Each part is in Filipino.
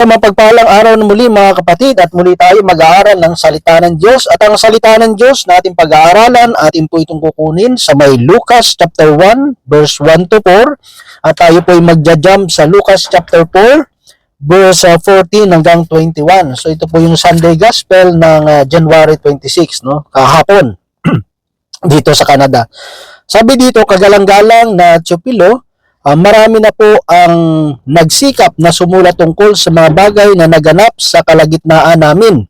Mapagpalang araw na muli mga kapatid at muli tayo mag-aaral ng salita ng Diyos at ang salita ng Diyos na ating pag-aaralan atin po itong kukunin sa may Lucas chapter 1 verse 1 to 4 at tayo po ay magja-jump sa Lucas chapter 4 verse uh, 14 hanggang 21. So ito po yung Sunday Gospel ng uh, January 26 no kahapon dito sa Canada. Sabi dito kagalang-galang na Chupilo Ah, marami na po ang nagsikap na sumulat tungkol sa mga bagay na naganap sa kalagitnaan namin.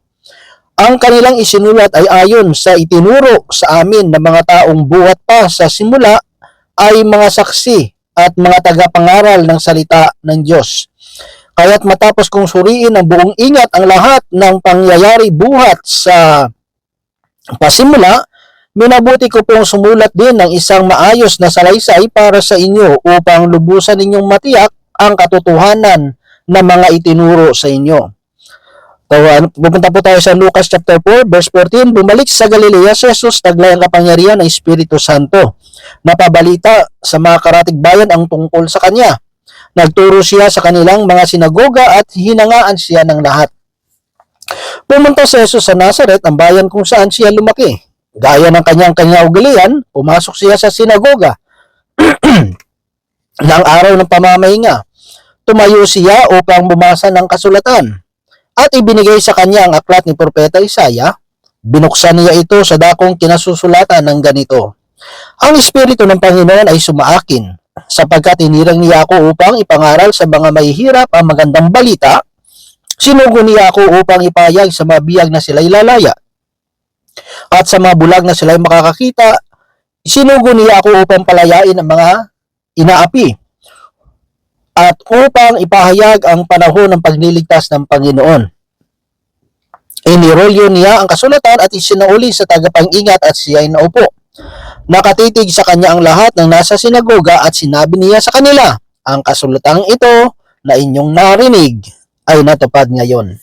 Ang kanilang isinulat ay ayon sa itinuro sa amin ng mga taong buhat pa sa simula ay mga saksi at mga tagapangaral ng salita ng Diyos. Kaya't matapos kong suriin ang buong ingat ang lahat ng pangyayari buhat sa pasimula, Minabuti ko pong sumulat din ng isang maayos na salaysay para sa inyo upang lubusan ninyong matiyak ang katotohanan na mga itinuro sa inyo. So, pupunta po tayo sa Lucas chapter 4 verse 14. Bumalik sa Galilea si Jesus taglay ang kapangyarihan ng Espiritu Santo. Napabalita sa mga karatig bayan ang tungkol sa kanya. Nagturo siya sa kanilang mga sinagoga at hinangaan siya ng lahat. Pumunta si Jesus sa Nazareth, ang bayan kung saan siya lumaki. Gaya ng kanyang kanyang pumasok siya sa sinagoga ng araw ng pamamahinga. Tumayo siya upang bumasa ng kasulatan at ibinigay sa kanya ang aklat ni Propeta Isaya. Binuksan niya ito sa dakong kinasusulatan ng ganito. Ang Espiritu ng Panginoon ay sumaakin sapagkat inirang niya ako upang ipangaral sa mga mahihirap ang magandang balita. Sinugo niya ako upang ipayag sa mabiyag na sila'y lalaya at sa mga bulag na sila'y makakakita, sinugo niya ako upang palayain ang mga inaapi at upang ipahayag ang panahon ng pagliligtas ng Panginoon. Inirolyo niya ang kasulatan at isinauli sa tagapang-ingat at siya ay naupo. Nakatitig sa kanya ang lahat ng nasa sinagoga at sinabi niya sa kanila, ang kasulatang ito na inyong narinig ay natupad ngayon.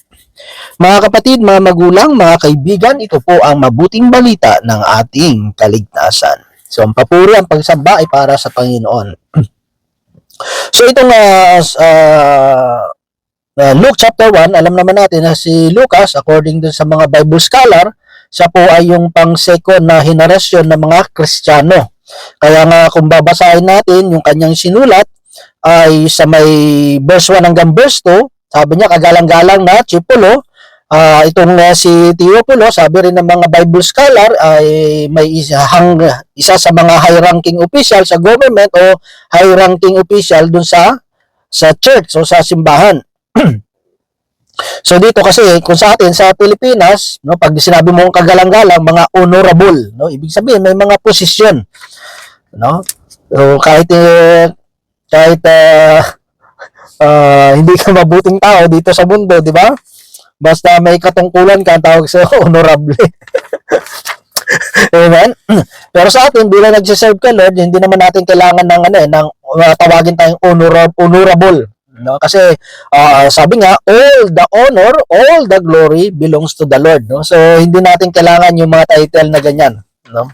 Mga kapatid, mga magulang, mga kaibigan, ito po ang mabuting balita ng ating kaligtasan. So, ang papuri, ang pagsamba ay para sa Panginoon. so, itong uh, uh, Luke chapter 1, alam naman natin na si Lucas, according dun sa mga Bible scholar, siya po ay yung pang-second na henerasyon ng mga Kristiyano. Kaya nga kung babasahin natin yung kanyang sinulat ay sa may verse 1 hanggang verse 2, sabi niya, kagalang-galang na Chipulo. Uh, itong uh, si Teopulo, sabi rin ng mga Bible scholar, ay may isa, hang, isa sa mga high-ranking official sa government o high-ranking official dun sa sa church o sa simbahan. so dito kasi kung sa atin sa Pilipinas, no, pag sinabi mo kagalang-galang, mga honorable, no, ibig sabihin may mga posisyon, no? So kahit eh, kahit uh, uh, hindi ka mabuting tao dito sa mundo, di ba? Basta may katungkulan ka, tawag sa honorable. Amen? Pero sa atin, bilang nagsiserve ka, Lord, hindi naman natin kailangan ng, ano, eh, ng uh, tawagin tayong honorable, honorable. No? Kasi uh, sabi nga, all the honor, all the glory belongs to the Lord. No? So, hindi natin kailangan yung mga title na ganyan. No?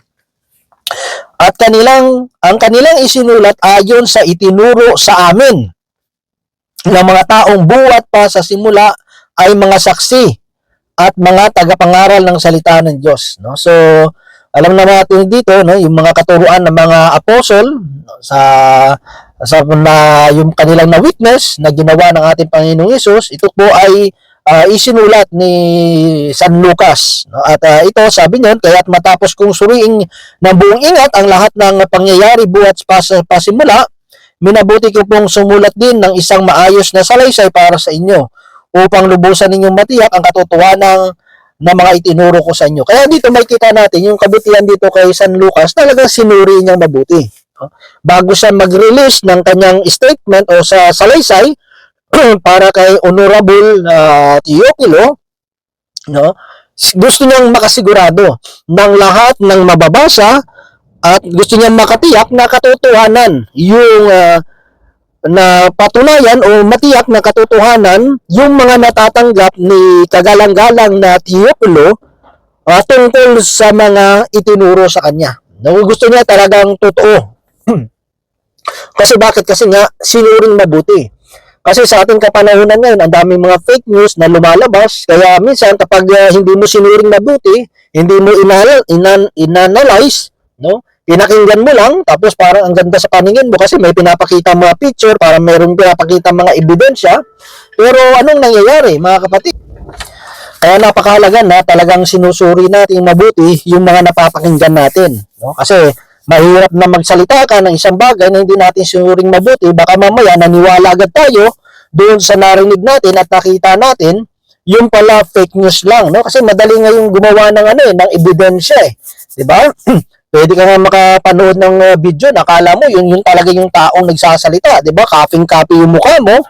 At kanilang, ang kanilang isinulat ayon sa itinuro sa amin ng mga taong buwat pa sa simula ay mga saksi at mga tagapangaral ng salita ng Diyos. No? So, alam na natin dito, no, yung mga katuruan ng mga apostol sa sa na yung kanilang na witness na ginawa ng ating Panginoong Hesus, ito po ay uh, isinulat ni San Lucas. No? At uh, ito, sabi niyan, kaya't matapos kong suriing ng buong ingat ang lahat ng pangyayari buhat pa sa pasimula, minabuti ko pong sumulat din ng isang maayos na salaysay para sa inyo upang lubusan ninyong matiyak ang katotohanan ng mga itinuro ko sa inyo. Kaya dito may kita natin yung kabutihan dito kay San Lucas, talagang sinuri niyang mabuti. Bago siya mag-release ng kanyang statement o sa salaysay para kay Honorable uh, Teopilo, no? gusto niyang makasigurado ng lahat ng mababasa at gusto niya makatiyak na katotohanan yung uh, na patunayan o matiyak na katotohanan yung mga natatanggap ni kagalang-galang na Teopulo uh, tungkol sa mga itinuro sa kanya. No, gusto niya talagang totoo. kasi bakit? Kasi nga, sinuring mabuti. Kasi sa ating kapanahunan ngayon, ang daming mga fake news na lumalabas. Kaya minsan kapag ah, hindi mo sinuring mabuti, hindi mo inal- inan- inanalyze, no? Pinakinggan mo lang, tapos parang ang ganda sa paningin mo kasi may pinapakita mga picture, parang meron pinapakita mga ebidensya. Pero anong nangyayari, mga kapatid? Kaya napakahalaga na talagang sinusuri natin mabuti yung mga napapakinggan natin. No? Kasi mahirap na magsalita ka ng isang bagay na hindi natin sinuring mabuti. Baka mamaya naniwala agad tayo doon sa narinig natin at nakita natin yung pala fake news lang. No? Kasi madali ngayong gumawa ng, ano, eh, ng ebidensya. Eh. Di ba? Pwede ka nga makapanood ng uh, video, nakala mo yun, yun talaga yung taong nagsasalita. Di ba? Copy-copy yung mukha mo.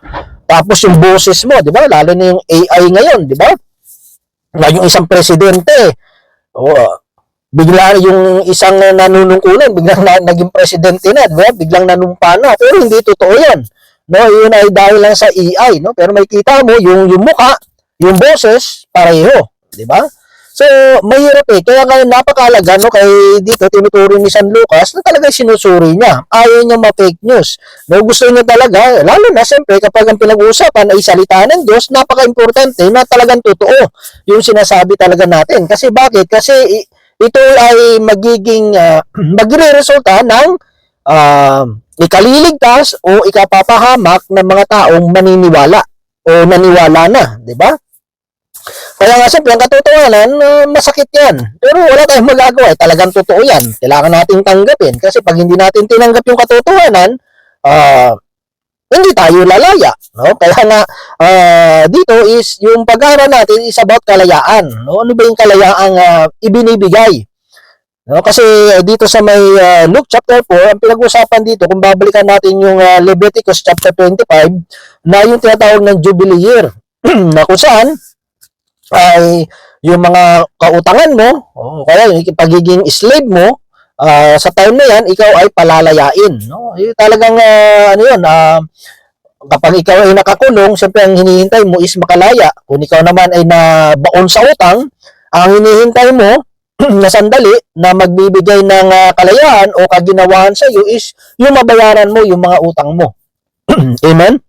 Tapos yung boses mo, di ba? Lalo na yung AI ngayon, di ba? na yung isang presidente, oh, bigla yung isang nanunungkulan, biglang na, naging presidente na, di ba? biglang nanumpa na. Pero hindi totoo yan. No, yun ay dahil lang sa AI, no? Pero may kita mo yung yung muka, yung boses pareho, di ba? So, mahirap eh. Kaya ngayon napakalaga, no, kay dito tinuturo ni San Lucas na talaga sinusuri niya. Ayaw niya ma-fake news. No, gusto niya talaga, lalo na siyempre kapag ang pinag-uusapan ay salita ng Diyos, napaka-importante na talagang totoo yung sinasabi talaga natin. Kasi bakit? Kasi ito ay magiging, uh, magre-resulta ng uh, ikaliligtas o ikapapahamak ng mga taong maniniwala o naniwala na, di ba? Kaya nga siyempre, ang katotohanan, uh, masakit yan. Pero wala tayong magagawa. Eh, talagang totoo yan. Kailangan nating tanggapin. Kasi pag hindi natin tinanggap yung katotohanan, ah, hindi tayo lalaya. No? Kaya nga, ah, dito is, yung pag-aaral natin is about kalayaan. No? Ano ba yung kalayaang ah, ibinibigay? No? Kasi dito sa may ah, Luke chapter 4, ang pinag-usapan dito, kung babalikan natin yung ah, Leviticus chapter 25, na yung tinatawag ng Jubilee year, na kung saan, ay yung mga kautangan mo, o kaya yung pagiging slave mo, ah, sa time na yan, ikaw ay palalayain. No? Yung talagang, ah, ano yun, ah, kapag ikaw ay nakakulong, siyempre ang hinihintay mo is makalaya. Kung ikaw naman ay nabaon sa utang, ang hinihintay mo na sandali na magbibigay ng ah, kalayaan o kaginawahan sa iyo is yung mabayaran mo yung mga utang mo. Amen?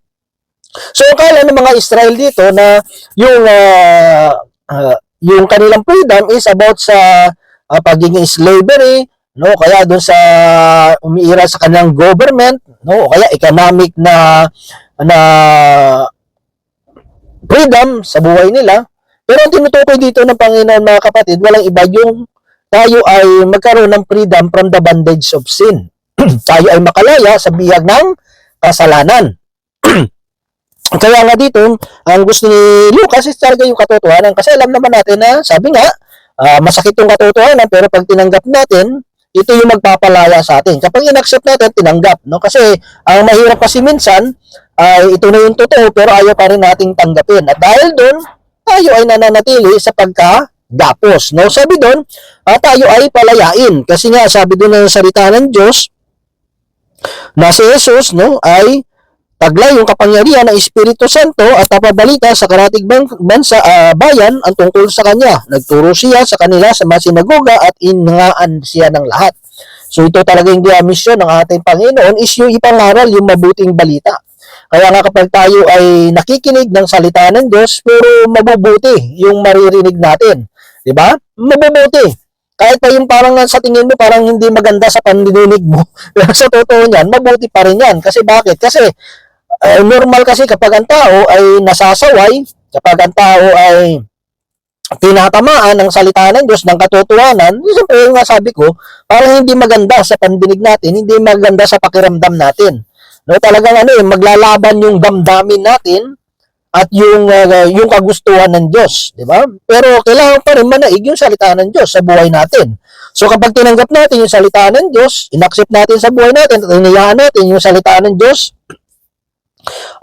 So, akala ng mga Israel dito na yung ah, ah, yung kanilang freedom is about sa ah, pagiging slavery, no? Kaya doon sa umiira sa kanilang government, no? O Kaya economic na na freedom sa buhay nila. Pero ang tinutukoy dito ng Panginoon mga kapatid, walang iba yung tayo ay magkaroon ng freedom from the bondage of sin. tayo ay makalaya sa biyag ng kasalanan. Kaya nga dito, ang gusto ni Lucas is talaga yung katotohanan. Kasi alam naman natin na, sabi nga, ah, masakit yung katotohanan, pero pag tinanggap natin, ito yung magpapalaya sa atin. Kapag in-accept natin, tinanggap. No? Kasi ang mahirap kasi minsan, ay ito na yung totoo, pero ayaw pa rin nating tanggapin. At dahil doon, tayo ay nananatili sa pagka-gapos. No? Sabi doon, ah, tayo ay palayain. Kasi nga, sabi doon ng salita ng Diyos, na si Jesus no, ay taglay yung kapangyarihan ng Espiritu Santo at napabalita sa karatig ban- bansa ah, bayan ang tungkol sa kanya. Nagturo siya sa kanila sa mga sinagoga at inangaan siya ng lahat. So ito talaga yung misyon ng ating Panginoon is yung ipangaral yung mabuting balita. Kaya nga kapag tayo ay nakikinig ng salita ng Diyos, pero mabubuti yung maririnig natin. ba? Mabubuti. Kahit pa yung parang sa tingin mo parang hindi maganda sa pandinig mo, pero sa totoo niyan, mabuti pa rin yan. Kasi bakit? Kasi eh, normal kasi kapag ang tao ay nasasaway, kapag ang tao ay tinatamaan ng salita ng Diyos, ng katotohanan, siyempre yung sabi ko, parang hindi maganda sa pandinig natin, hindi maganda sa pakiramdam natin. No, talagang ano eh, maglalaban yung damdamin natin at yung uh, yung kagustuhan ng Diyos, di ba? Pero kailangan pa rin manaig yung salita ng Diyos sa buhay natin. So kapag tinanggap natin yung salita ng Diyos, inaccept natin sa buhay natin at inayaan natin yung salita ng Diyos,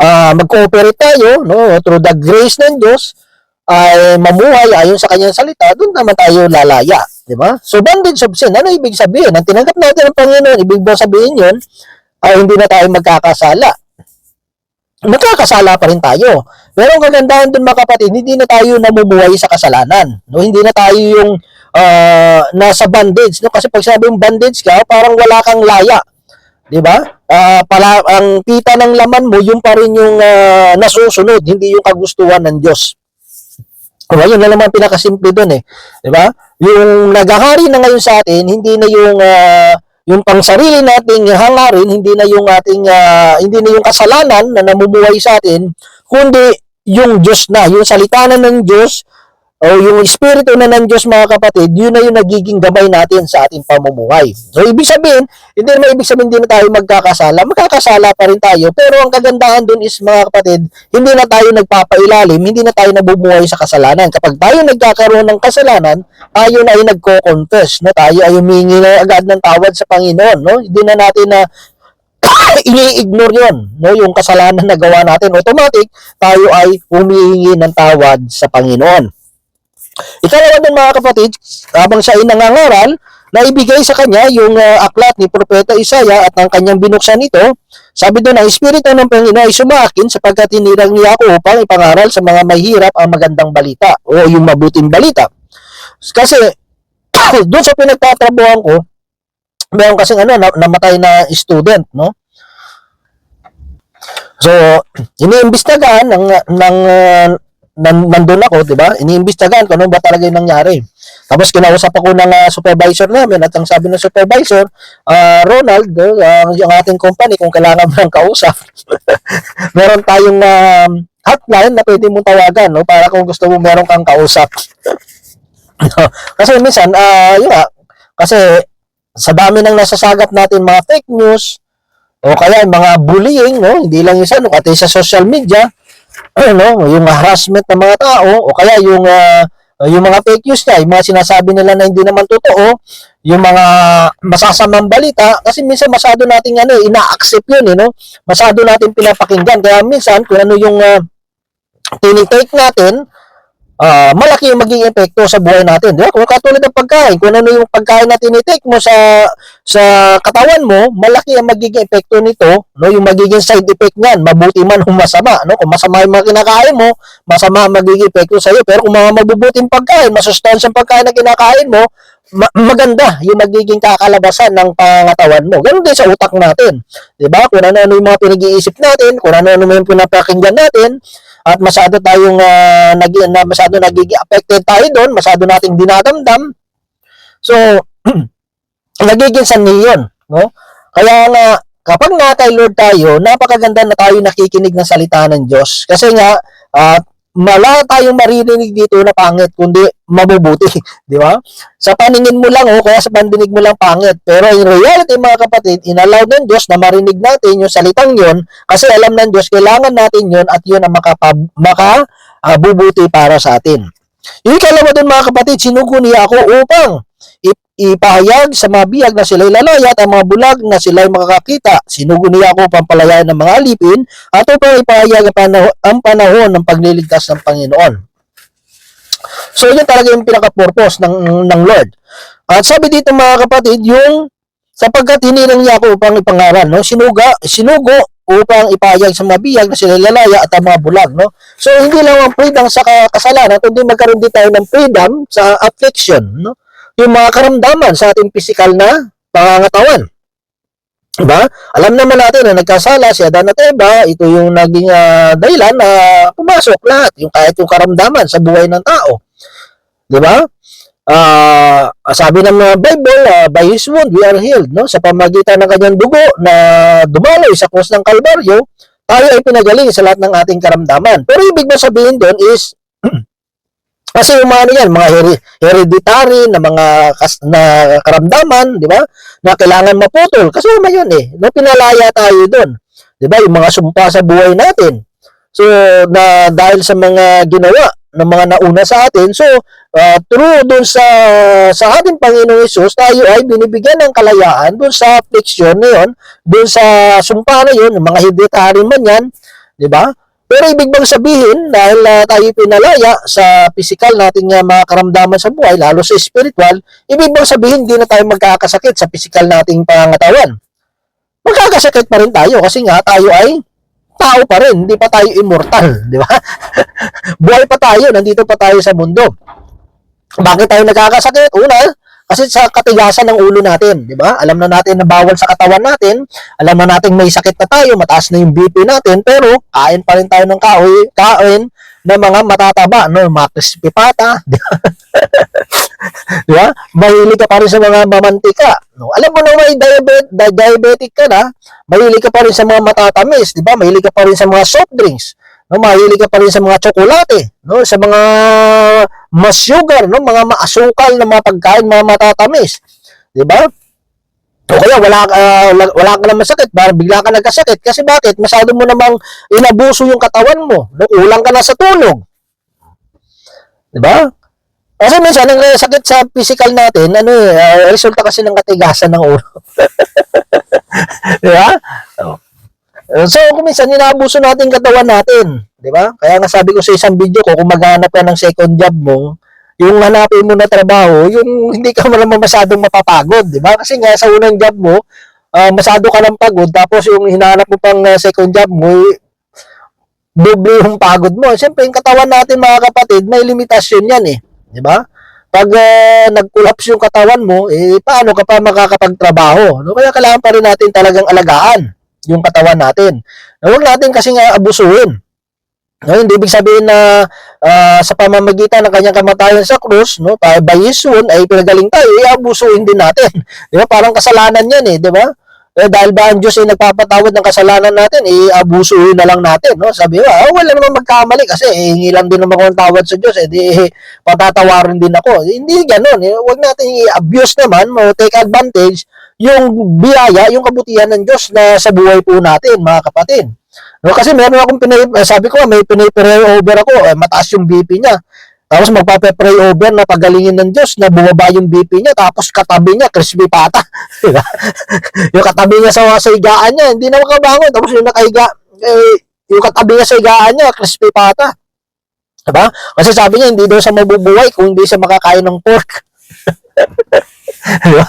ah mag-cooperate tayo no through the grace ng Diyos ay mamuhay ayon sa kanyang salita, doon naman tayo lalaya, di ba? So bondage of sin, ano ibig sabihin? Ang tinanggap natin ng Panginoon, ibig ba sabihin 'yon ay hindi na tayo magkakasala. Magkakasala pa rin tayo. Pero ang kagandahan doon mga kapatid, hindi na tayo namumuhay sa kasalanan. No? Hindi na tayo yung ah, nasa bondage. No? Kasi pag sabi yung bondage ka, parang wala kang laya. 'Di ba? Ah, pala ang kita ng laman mo, yung pa rin yung ah, nasusunod, hindi yung kagustuhan ng Diyos. Kaya yun na naman pinakasimple doon eh. 'Di ba? Yung naghahari na ngayon sa atin, hindi na yung ah, yung pang sarili nating hangarin, hindi na yung ating ah, hindi na yung kasalanan na namumuhay sa atin, kundi yung Diyos na, yung salita na ng Diyos o yung espiritu na ng Diyos mga kapatid, yun na yung nagiging gabay natin sa ating pamumuhay. So ibig sabihin, hindi naman ibig sabihin hindi na tayo magkakasala, magkakasala pa rin tayo, pero ang kagandahan dun is mga kapatid, hindi na tayo nagpapailalim, hindi na tayo nabumuhay sa kasalanan. Kapag tayo nagkakaroon ng kasalanan, tayo na ay nagko-confess, no? tayo ay humingi na agad ng tawad sa Panginoon. No? Hindi na natin na ini-ignore yon no yung kasalanan na gawa natin automatic tayo ay humihingi ng tawad sa Panginoon ikalawa din mga kapatid habang siya ay nangangaral na ibigay sa kanya yung ah, aklat ni Propeta Isaya at ang kanyang binuksan ito. Sabi doon ang Espiritu ng Panginoon ay sumakin sapagkat tinirang niya ako upang ipangaral sa mga mahirap ang magandang balita o yung mabuting balita. Kasi doon sa pinagtatrabuhan ko meron kasing ano na, namatay na student no? So, iniimbestigahan ng ng uh, nan, nandun ako, 'di ba? Iniimbestigahan kung ano ba talaga 'yung nangyari. Tapos kinausap ako ng uh, supervisor namin at ang sabi ng supervisor, ah, Ronald, uh, yung ating company kung kailangan mo ng kausap. meron tayong um, hotline na pwede mong tawagan, no? Para kung gusto mo meron kang kausap. kasi minsan, ah, yun kasi sa dami ng nasasagap natin mga fake news, o kaya mga bullying, no? Hindi lang isa, no? Pati sa social media, no? Yung harassment ng mga tao, o kaya yung ah, yung mga fake news niya, yung mga sinasabi nila na hindi naman totoo, yung mga masasamang balita, kasi minsan masyado nating ano, eh, ina-accept yun, eh, no? Masyado natin pinapakinggan. Kaya minsan, kung ano yung uh, tinitake natin, ah, malaki yung magiging epekto sa buhay natin. Di ba? Kung katulad ng pagkain, kung ano yung pagkain na tinitake mo sa sa katawan mo, malaki ang magiging epekto nito, no? Yung magiging side effect niyan, mabuti man o masama, no? Kung masama yung mga kinakain mo, masama ang magiging epekto sa iyo. Pero kung mga mabubuting pagkain, masustansyang pagkain na kinakain mo, ma- maganda yung magiging kakalabasan ng pangatawan mo. Ganun din sa utak natin. 'Di ba? Kung ano-ano yung mga pinag-iisip natin, kung ano-ano yung pinapakinggan natin, at masyado tayong uh, nag na masyado nagiging affected tayo doon, masyado nating dinadamdam. So, nagiging sanhi yun, no? Kaya nga, kapag nga kay Lord tayo, napakaganda na tayo nakikinig ng salita ng Diyos. Kasi nga, at mala tayong maririnig dito na pangit, kundi mabubuti, di ba? Sa paningin mo lang, o kaya sa pandinig mo lang pangit. Pero in reality, mga kapatid, inallow ng Diyos na marinig natin yung salitang yon kasi alam ng Diyos, kailangan natin yon at yun ang makapab, maka, ah, bubuti para sa atin. Yung ikalawa dun mga kapatid, sinugo niya ako upang ipahayag sa mga biyag na sila'y lalaya at ang mga bulag na sila'y makakakita. Sinugo niya ako upang palayain ng mga alipin at upang ipahayag ang panahon, ng pagliligtas ng Panginoon. So, yun talaga yung pinaka-purpose ng, ng Lord. At sabi dito mga kapatid, yung sapagkat hinirang niya ako upang ipangaral, no? Sinuga, sinugo upang ipahayag sa mga biyag na sila lalaya at ang mga bulag, no? So, hindi lang ang freedom sa ka- kasalanan, kundi magkaroon din tayo ng freedom sa affliction, no? Yung mga karamdaman sa ating physical na pangangatawan. Diba? Alam naman natin na nagkasala si Adan at Eva, ito yung naging ah, dahilan na pumasok lahat, yung kahit yung karamdaman sa buhay ng tao. Di ba? Ah, sabi ng mga Bible, ah, by His wound we are healed, no? Sa pamagitan ng kanyang dugo na dumaloy sa krus ng Kalbaryo, tayo ay pinagaling sa lahat ng ating karamdaman. Pero ibig mo sabihin doon is kasi yung mga ano yan, mga heri- hereditary na mga kas, na karamdaman, di ba? Na kailangan maputol. Kasi naman yun eh. No, pinalaya tayo doon. Di ba? Yung mga sumpa sa buhay natin. So, na dahil sa mga ginawa ng mga nauna sa atin, so, uh, through doon sa sa ating Panginoong Isus, tayo ay binibigyan ng kalayaan doon sa affliction na yun, doon sa sumpa na yun, mga hereditary man yan, di ba? Pero ibig bang sabihin, dahil uh, tayo pinalaya sa physical nating uh, mga karamdaman sa buhay, lalo sa spiritual, ibig bang sabihin, hindi na tayo magkakasakit sa physical nating pangangatawan? Magkakasakit pa rin tayo kasi nga tayo ay tao pa rin, hindi pa tayo immortal, di ba? Buhay pa tayo, nandito pa tayo sa mundo. Bakit tayo nagkakasakit? Una, Kasi sa katigasan ng ulo natin, di ba? Alam na natin na bawal sa katawan natin, alam na natin may sakit na tayo, mataas na yung BP natin, pero kain pa rin tayo ng kahoy, kain ng mga matataba, no? Mga crispy pata, di ba? di ba? Mahilig ka pa rin sa mga mamantika. No? Alam mo na may diabet, di- diabetic ka na, mahilig ka pa rin sa mga matatamis, di ba? Mahilig ka pa rin sa mga soft drinks. No, mahilig ka pa rin sa mga tsokolate, no, sa mga mas sugar, no, mga maasukal na mga pagkain, mga matatamis. 'Di ba? O kaya wala ka wala, ka naman sakit, baka bigla ka nagkasakit kasi bakit? Masyado mo namang inabuso yung katawan mo. No, kulang ka na sa tulog. 'Di ba? Kasi minsan ang sakit sa physical natin, ano eh, ah, resulta kasi ng katigasan ng ulo. 'Di ba? Oh. Uh, So, kung minsan, inaabuso natin katawan natin. Di ba? Kaya nga sabi ko sa isang video ko, kung maghanap ka ng second job mo, yung hanapin mo na trabaho, yung hindi ka naman masyadong mapapagod. Di ba? Kasi nga sa unang job mo, ah, masyado ka lang pagod, tapos yung hinahanap mo pang ah, second job mo, eh, doble yung pagod mo. Siyempre, yung katawan natin, mga kapatid, may limitasyon yan eh. Di ba? Pag ah, nag-collapse yung katawan mo, eh, paano ka pa makakapagtrabaho? No? Kaya kailangan pa rin natin talagang alagaan yung katawan natin. Na huwag natin kasi nga abusuhin. No, hindi ibig sabihin na ah, sa pamamagitan ng kanyang kamatayan sa krus, no, tayo by his wound ay pinagaling tayo, iabusuhin din natin. Di ba? Parang kasalanan yan eh, di ba? Eh, dahil ba ang Diyos ay nagpapatawad ng kasalanan natin, iabusuhin na lang natin, no? Sabi mo, ah, wala naman magkamali kasi eh, lang din naman ako ng tawad sa Diyos, eh, di eh, patatawarin din ako. Hindi ganun, eh. Huwag natin i-abuse naman, mo take advantage yung biyaya, yung kabutihan ng Diyos na sa buhay po natin, mga kapatid. No, kasi meron akong pinay, eh, sabi ko, may pinay-pray over ako, eh, mataas yung BP niya. Tapos magpapay-pray over na pagalingin ng Diyos na bumaba yung BP niya, tapos katabi niya, crispy pata. Yung katabi niya sa, sa higaan niya, hindi na makabangon. Tapos yung nakahiga, eh, yung katabi niya sa higaan niya, crispy pata. Diba? Kasi sabi niya, hindi daw siya mabubuhay kung hindi siya makakain ng pork. Diba?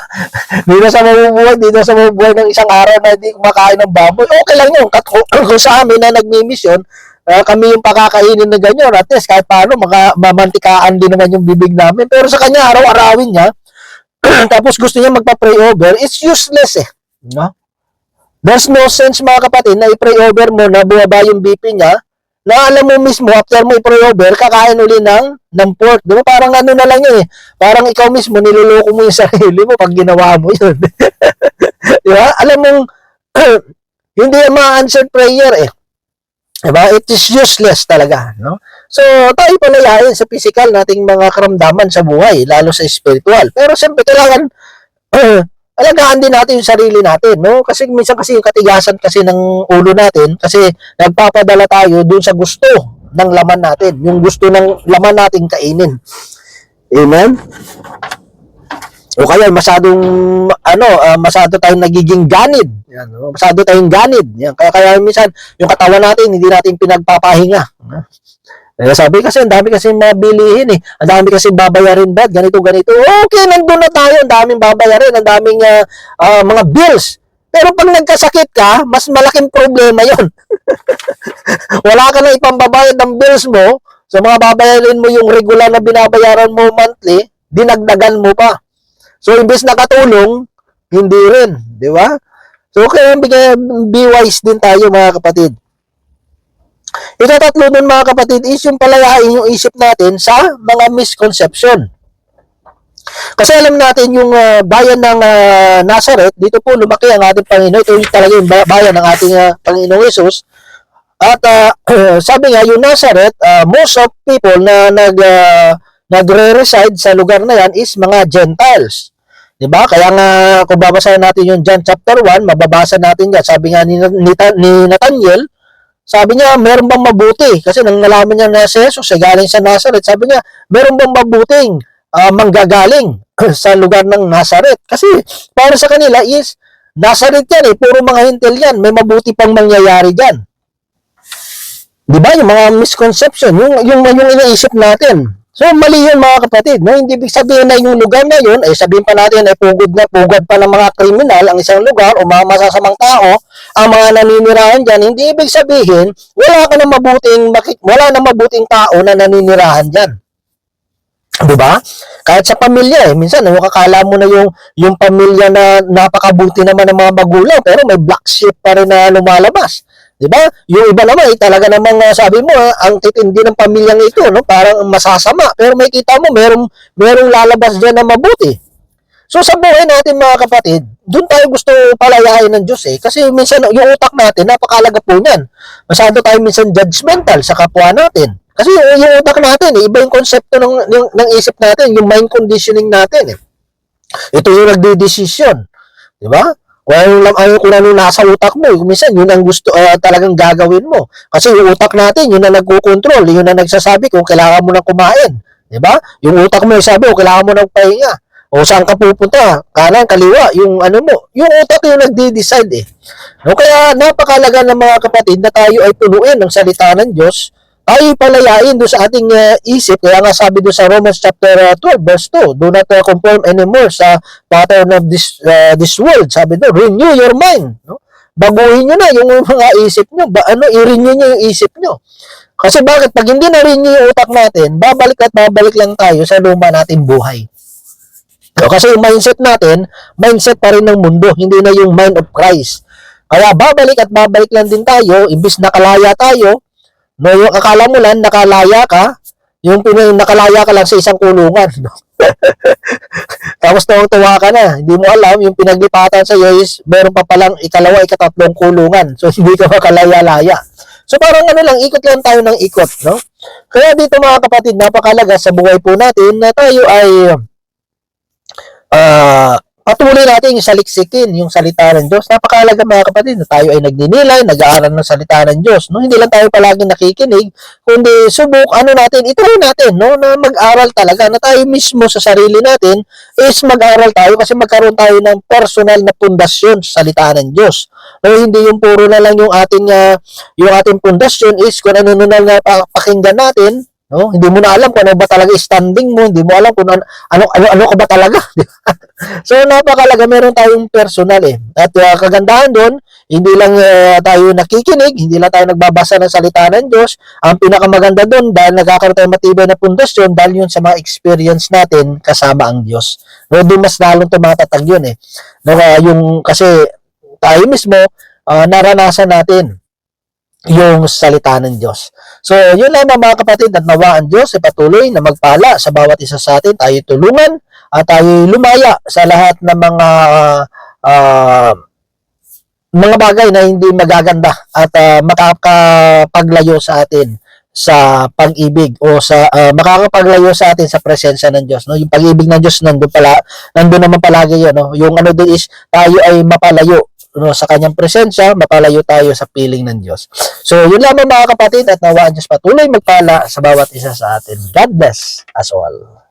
Hindi na sa mabubuhay, hindi na sa mabubuhay ng isang araw na hindi kumakain ng baboy. Okay lang yun. Kat- Kung, sa amin na nagmi-mission, ah, kami yung pakakainin na ganyan. At least kahit paano, maka, mamantikaan din naman yung bibig namin. Pero sa kanya, araw-arawin niya, tapos gusto niya magpa-pray over, it's useless eh. No? There's no sense mga kapatid na i-pray over mo na bumaba yung BP niya na alam mo mismo after mo i-pray over, kakain uli ng, ng pork. Di ba? Parang ano na lang yun eh. Parang ikaw mismo, niloloko mo yung sarili mo pag ginawa mo yun. Di ba? Alam mong, hindi yan ma-answered prayer eh. Di ba? It is useless talaga. No? So, tayo palayain sa physical nating mga karamdaman sa buhay, lalo sa spiritual. Pero siyempre, kailangan, alagaan din natin yung sarili natin, no? Kasi minsan kasi yung katigasan kasi ng ulo natin, kasi nagpapadala tayo dun sa gusto ng laman natin, yung gusto ng laman natin kainin. Amen? O kaya masadong ano, ah, masyado tayong nagiging ganid. Yan, no? masyado tayong ganid. Yan, kaya kaya minsan yung katawan natin hindi natin pinagpapahinga. Eh, sabi kasi, ang dami kasi mabilihin eh. Ang dami kasi babayarin ba? Ganito, ganito. Okay, nandun na tayo. Ang daming babayarin. Ang daming ah, ah, mga bills. Pero pag nagkasakit ka, mas malaking problema yon. Wala ka na ipambabayad ng bills mo. So, mga babayarin mo yung regular na binabayaran mo monthly, dinagdagan mo pa. So, imbes na katulong, hindi rin. Di ba? So, kaya be wise din tayo mga kapatid. Ikatatlo nun mga kapatid is yung palayain yung isip natin sa mga misconception. Kasi alam natin yung ah, bayan ng ah, Nazareth, dito po lumaki ang ating Panginoon. Ito yung talaga yung ba- bayan ng ating ah, Panginoong Yesus. At ah, sabi nga, yung Nazareth, ah, most of people na nag, ah, nagre-reside sa lugar na yan is mga Gentiles. 'Di ba? Kaya nga kung babasahin natin yung John chapter 1, mababasa natin 'yan. Sabi nga ni, ni, ni Nathaniel, sabi niya, meron bang mabuti? Kasi nang nalaman niya na si Jesus ay galing sa Nazareth, sabi niya, meron bang mabuting ah, manggagaling sa lugar ng Nazareth? Kasi para sa kanila is, Nazareth yan eh, puro mga hintil yan, may mabuti pang mangyayari dyan. Di ba? Yung mga misconception, yung, yung, yung iniisip natin. So, mali yun mga kapatid. No? Hindi ibig sabihin na yung lugar na yun, ay sabihin pa natin ay pugod na pugod pa ng mga kriminal ang isang lugar o mga masasamang tao, ang mga naninirahan dyan. Hindi ibig sabihin, wala ka na mabuting, wala na mabuting tao na naninirahan dyan. Di ba? Kahit sa pamilya eh, minsan yung kakala mo na yung yung pamilya na napakabuti naman ng mga magulang pero may black sheep pa rin na lumalabas. 'Di ba? Yung iba naman eh, talaga namang ah, sabi mo ah, ang titindi ng pamilyang ito, no? Parang masasama. Pero may kita mo merong merong lalabas diyan na mabuti. So sa buhay natin mga kapatid, doon tayo gusto palayain ng Diyos eh. Kasi minsan yung utak natin, napakalaga po niyan. Masyado tayo minsan judgmental sa kapwa natin. Kasi yung, yung utak natin, eh, iba yung konsepto ng, ng, ng isip natin, yung mind conditioning natin eh. Ito yung nagdidesisyon. Di ba? Kung ano, lang- ano, kung ano nasa utak mo, eh, minsan yun ang gusto ah, talagang gagawin mo. Kasi yung utak natin, yun ang nagkukontrol, yun ang nagsasabi kung kailangan mo nang kumain. Di ba? Yung utak mo yung sabi, o kailangan mo nang pahinga. O saan ka pupunta? Kanan, kaliwa, yung ano mo. Yung utak yung nagdi-decide eh. No, kaya napakalaga ng mga kapatid na tayo ay punuin ng salita ng Diyos. Tayo palayain doon sa ating uh, isip. Kaya nga sabi doon sa Romans chapter uh, 12 verse 2, do not uh, conform anymore sa pattern of this uh, this world. Sabi doon, renew your mind. No? Baguhin nyo na yung mga isip nyo. Ba, ano, i-renew nyo yung isip nyo. Kasi bakit? Pag hindi na-renew yung utak natin, babalik at babalik lang tayo sa luma nating buhay. No, kasi yung mindset natin, mindset pa rin ng mundo, hindi na yung mind of Christ. Kaya babalik at babalik lang din tayo, imbis nakalaya tayo, no, yung akala mo lang nakalaya ka, yung pin- nakalaya ka lang sa isang kulungan. No? Tapos tuwang-tuwa ka na, hindi mo alam, yung pinaglipatan sa iyo is meron pa palang ikalawa, ikatatlong kulungan. So, hindi ka makalaya-laya. So, parang ano lang, ikot lang tayo ng ikot, no? Kaya dito mga kapatid, napakalaga sa buhay po natin na tayo ay ah patuloy natin yung saliksikin, yung salita ng Diyos. Napakalaga mga kapatid na tayo ay nagninilay, nag-aaral ng salita ng Diyos. No? Hindi lang tayo palagi nakikinig, kundi subok, ano natin, ituloy natin, no? na mag-aral talaga, na tayo mismo sa sarili natin is mag-aral tayo kasi magkaroon tayo ng personal na pundasyon sa salita ng Diyos. No, hindi yung puro na lang yung ating ah, yung ating pundasyon is kung ano na lang na pa- pakinggan natin, no? Hindi mo na alam kung ano ba talaga standing mo, hindi mo alam kung ano ano ano, ano ka ba talaga. so napakalaga meron tayong personal eh. At ah, kagandahan doon, hindi lang ah, tayo nakikinig, hindi lang tayo nagbabasa ng salita ng Diyos. Ang pinakamaganda doon dahil nagkakaroon tayo matibay na pundasyon dahil yun sa mga experience natin kasama ang Diyos. No, doon mas lalong tumatatag yun eh. No, ah, yung kasi tayo mismo ah, naranasan natin yung salita ng Diyos. So, yun lamang mga kapatid at nawa ang Diyos ay patuloy na magpala sa bawat isa sa atin. Tayo tulungan at tayo lumaya sa lahat ng mga ah, mga bagay na hindi magaganda at ah, makakapaglayo sa atin sa pag-ibig o sa ah, makakapaglayo sa atin sa presensya ng Diyos no yung pag-ibig ng Diyos nandoon pala nandoon naman palagi yun no yung ano doon is tayo ay mapalayo no, sa kanyang presensya, mapalayo tayo sa piling ng Diyos. So, yun lamang mga kapatid at nawaan Diyos patuloy magpala sa bawat isa sa atin. God bless us all.